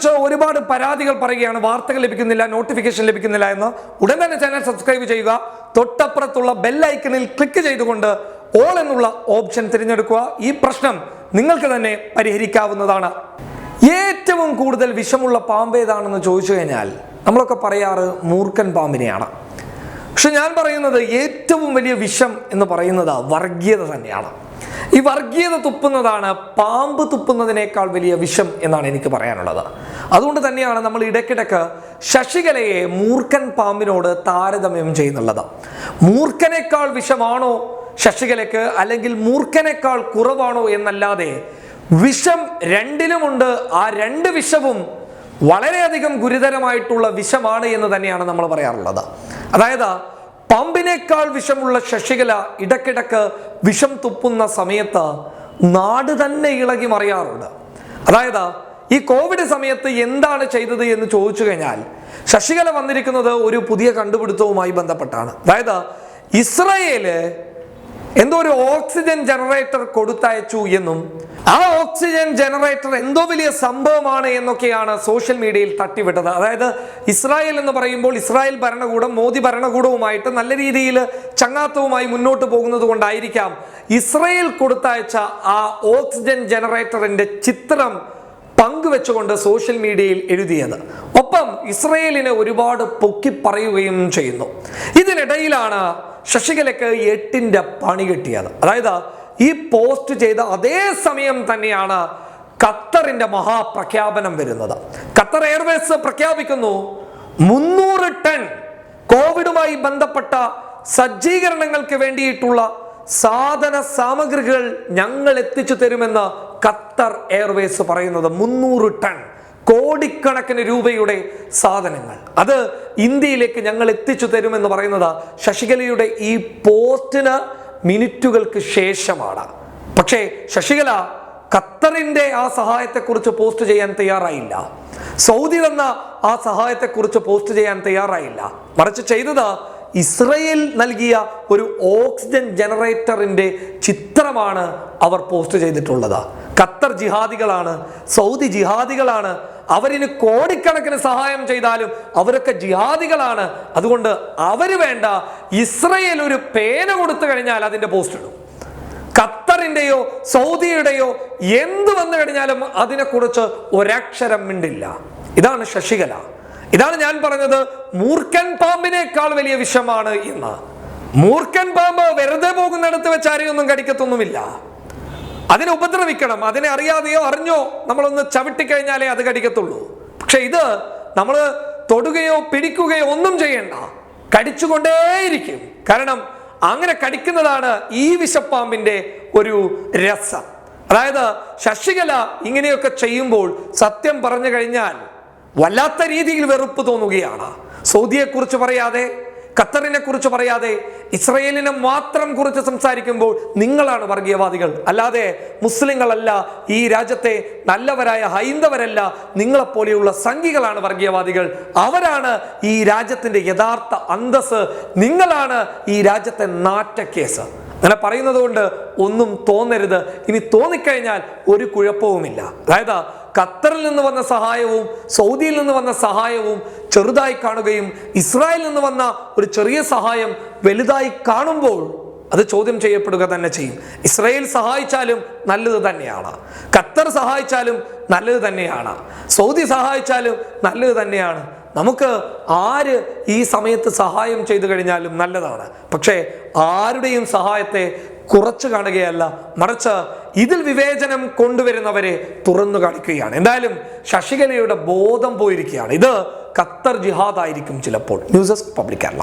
കുറിച്ച് ഒരുപാട് പരാതികൾ പറയുകയാണ്. വാർത്തകൾ ലഭിക്കുന്നില്ല നോട്ടിഫിക്കേഷൻ ലഭിക്കുന്നില്ല എന്ന്. ഉടൻ തന്നെ ചാനൽ സബ്സ്ക്രൈബ് ചെയ്യുക. തൊട്ടപ്പുറത്തുള്ള ബെല്ലൈക്കണിൽ ക്ലിക്ക് ചെയ്തുകൊണ്ട് ഓൾ എന്നുള്ള ഓപ്ഷൻ തിരഞ്ഞെടുക്കുക. ഈ പ്രശ്നം നിങ്ങൾക്ക് തന്നെ പരിഹരിക്കാവുന്നതാണ്. ഏറ്റവും കൂടുതൽ വിഷമുള്ള പാമ്പ് ഏതാണെന്ന് ചോദിച്ചു കഴിഞ്ഞാൽ നമ്മളൊക്കെ പറയാറ് മൂർഖൻ പാമ്പിനെയാണ്. പക്ഷെ ഞാൻ പറയുന്നത് ഏറ്റവും വലിയ വിഷം എന്ന് പറയുന്നത് വർഗീയത തന്നെയാണ്. ഈ വർഗീയത തുപ്പുന്നതാണ് പാമ്പ് തുപ്പുന്നതിനേക്കാൾ വലിയ വിഷം എന്നാണ് എനിക്ക് പറയാനുള്ളത്. അതുകൊണ്ട് തന്നെയാണ് നമ്മൾ ഇടയ്ക്കിടയ്ക്ക് ശശികലയെ മൂർഖൻ പാമ്പിനോട് താരതമ്യം ചെയ്യുന്നുള്ളത്. മൂർഖനേക്കാൾ വിഷമാണോ ശശികലയ്ക്ക് അല്ലെങ്കിൽ മൂർഖനേക്കാൾ കുറവാണോ എന്നല്ലാതെ വിഷം രണ്ടിലുമുണ്ട്. ആ രണ്ട് വിഷവും വളരെയധികം ഗുരുതരമായിട്ടുള്ള വിഷമാണ് എന്ന് തന്നെയാണ് നമ്മൾ പറയാറുള്ളത്. അതായത് പമ്പിനേക്കാൾ വിഷമുള്ള ശശികല ഇടക്കിടക്ക് വിഷം തുപ്പുന്ന സമയത്ത് നാട് തന്നെ ഇളകി മറിയാറുണ്ട്. അതായത് ഈ കോവിഡ് സമയത്ത് എന്താണ് ചെയ്തത് എന്ന് ചോദിച്ചു കഴിഞ്ഞാൽ ശശികല വന്നിരിക്കുന്നത് ഒരു പുതിയ കണ്ടുപിടുത്തവുമായി ബന്ധപ്പെട്ടാണ്. അതായത് ഇസ്രയേൽ എന്തോ ഒരു ഓക്സിജൻ ജനറേറ്റർ കൊടുത്തയച്ചു എന്നും ആ ഓക്സിജൻ ജനറേറ്റർ എന്തോ വലിയ സംഭവമാണ് എന്നൊക്കെയാണ് സോഷ്യൽ മീഡിയയിൽ തട്ടിവിട്ടത്. അതായത് ഇസ്രായേൽ എന്ന് പറയുമ്പോൾ ഇസ്രായേൽ ഭരണകൂടം മോദി ഭരണകൂടവുമായിട്ട് നല്ല രീതിയിൽ ചങ്ങാത്തവുമായി മുന്നോട്ട് പോകുന്നത് കൊണ്ടായിരിക്കാം ഇസ്രായേൽ കൊടുത്തയച്ച ആ ഓക്സിജൻ ജനറേറ്ററിന്റെ ചിത്രം പങ്കുവെച്ചുകൊണ്ട് സോഷ്യൽ മീഡിയയിൽ എഴുതിയത്. ഒപ്പം ഇസ്രയേലിനെ ഒരുപാട് പൊക്കി പറയുകയും ചെയ്യുന്നു. ഇതിനിടയിലാണ് ശശികലയ്ക്ക് എട്ടിന്റെ പണി കിട്ടിയത്. അതായത് ഈ പോസ്റ്റ് ചെയ്ത അതേ സമയം തന്നെയാണ് ഖത്തറിന്റെ മഹാപ്രഖ്യാപനം വരുന്നത്. ഖത്തർ എയർവേസ് പ്രഖ്യാപിക്കുന്നു മുന്നൂറ് ടൺ കോവിഡുമായി ബന്ധപ്പെട്ട സജ്ജീകരണങ്ങൾക്ക് വേണ്ടിയിട്ടുള്ള സാധന സാമഗ്രികൾ ഞങ്ങൾ എത്തിച്ചു തരുമെന്ന് ഖത്തർ എയർവേസ് പറയുന്നത് മുന്നൂറ് ടൺ. കോടിക്കണക്കിന് രൂപയുടെ സാധനങ്ങൾ. അത് ഇന്ത്യയിലേക്ക് ഞങ്ങൾ എത്തിച്ചു തരുമെന്ന് പറയുന്നത് ശശികലയുടെ ഈ പോസ്റ്റിന് മിനിറ്റുകൾക്ക് ശേഷമാണ്. പക്ഷേ ശശികല ഖത്തറിന്റെ ആ സഹായത്തെക്കുറിച്ച് പോസ്റ്റ് ചെയ്യാൻ തയ്യാറായില്ല. സൗദി തന്ന ആ സഹായത്തെക്കുറിച്ച് പോസ്റ്റ് ചെയ്യാൻ തയ്യാറായില്ല. മറിച്ച് ചെയ്തത് ഇസ്രയേൽ നൽകിയ ഒരു ഓക്സിജൻ ജനറേറ്ററിന്റെ ചിത്രമാണ് അവർ പോസ്റ്റ് ചെയ്തിട്ടുള്ളത്. ഖത്തർ ജിഹാദികളാണ് സൗദി ജിഹാദികളാണ് അവരിന് കോടിക്കണക്കിന് സഹായം ചെയ്താലും അവരൊക്കെ ജിഹാദികളാണ്. അതുകൊണ്ട് അവർ വേണ്ട ഇസ്രയേൽ ഒരു പേന കൊടുത്തു കഴിഞ്ഞാൽ അതിന്റെ പോസ്റ്റ് ഇടും. ഖത്തറിന്റെയോ സൗദിയുടെയോ എന്ത് വന്നു കഴിഞ്ഞാലും അതിനെക്കുറിച്ച് ഒരക്ഷരം മിണ്ടില്ല. ഇതാണ് ശശികല. ഇതാണ് ഞാൻ പറഞ്ഞത് മൂർഖൻ പാമ്പിനേക്കാൾ വലിയ വിഷമാണ് എന്ന്. മൂർഖൻ പാമ്പ് വെറുതെ പോകുന്നിടത്ത് വെച്ച് ആരെയൊന്നും കടിക്കത്തൊന്നുമില്ല. അതിനെ ഉപദ്രവിക്കണം. അതിനെ അറിയാതെയോ അറിഞ്ഞോ നമ്മളൊന്ന് ചവിട്ടിക്കഴിഞ്ഞാലേ അത് കടിക്കത്തുള്ളൂ. പക്ഷെ ഇത് നമ്മൾ തൊടുകയോ പിടിക്കുകയോ ഒന്നും ചെയ്യണ്ട. കടിച്ചുകൊണ്ടേയിരിക്കും. കാരണം അങ്ങനെ കടിക്കുന്നതാണ് ഈ വിഷപ്പാമ്പിന്റെ ഒരു രസം. അതായത് ശശികല ഇങ്ങനെയൊക്കെ ചെയ്യുമ്പോൾ സത്യം പറഞ്ഞു കഴിഞ്ഞാൽ വല്ലാത്ത രീതിയിൽ വെറുപ്പ് തോന്നുകയാണ്. സൗദിയെക്കുറിച്ച് പറയാതെ ഖത്തറിനെ കുറിച്ച് പറയാതെ ഇസ്രയേലിനെ മാത്രം കുറിച്ച് സംസാരിക്കുമ്പോൾ നിങ്ങളാണ് വർഗീയവാദികൾ. അല്ലാതെ മുസ്ലിങ്ങളല്ല ഈ രാജ്യത്തെ നല്ലവരായ ഹൈന്ദവരല്ല നിങ്ങളെപ്പോലെയുള്ള സംഘികളാണ് വർഗീയവാദികൾ. അവരാണ് ഈ രാജ്യത്തിന്റെ യഥാർത്ഥ അന്തസ് നിങ്ങളാണ് ഈ രാജ്യത്തെ നാറ്റക്കേസ്. അങ്ങനെ പറയുന്നത് കൊണ്ട് ഒന്നും തോന്നരുത്. ഇനി തോന്നിക്കഴിഞ്ഞാൽ ഒരു കുഴപ്പവുമില്ല. അതായത് ഖത്തറിൽ നിന്ന് വന്ന സഹായവും സൗദിയിൽ നിന്ന് വന്ന സഹായവും ചെറുതായി കാണുകയും ഇസ്രായേലിൽ നിന്ന് വന്ന ഒരു ചെറിയ സഹായം വലുതായി കാണുമ്പോൾ അത് ചോദ്യം ചെയ്യപ്പെടുക തന്നെ ചെയ്യും. ഇസ്രായേൽ സഹായിച്ചാലും നല്ലത് തന്നെയാണ്. ഖത്തർ സഹായിച്ചാലും നല്ലത് തന്നെയാണ്. സൗദി സഹായിച്ചാലും നല്ലത് തന്നെയാണ്. നമുക്ക് ആര് ഈ സമയത്ത് സഹായം ചെയ്തു കഴിഞ്ഞാലും നല്ലതാണ്. പക്ഷേ ആരുടെയും സഹായത്തെ കുറച്ചു കാണുകയല്ല മറിച്ച് ഇതിൽ വിവേചനം കൊണ്ടുവരുന്നവരെ തുറന്നു കാണിക്കുകയാണ്. എന്തായാലും ശശികലയുടെ ബോധം പോയിരിക്കുകയാണ്. ഇത് ഖത്തർ ജിഹാദ് ആയിരിക്കും ചിലപ്പോൾ. News desk public Kerala.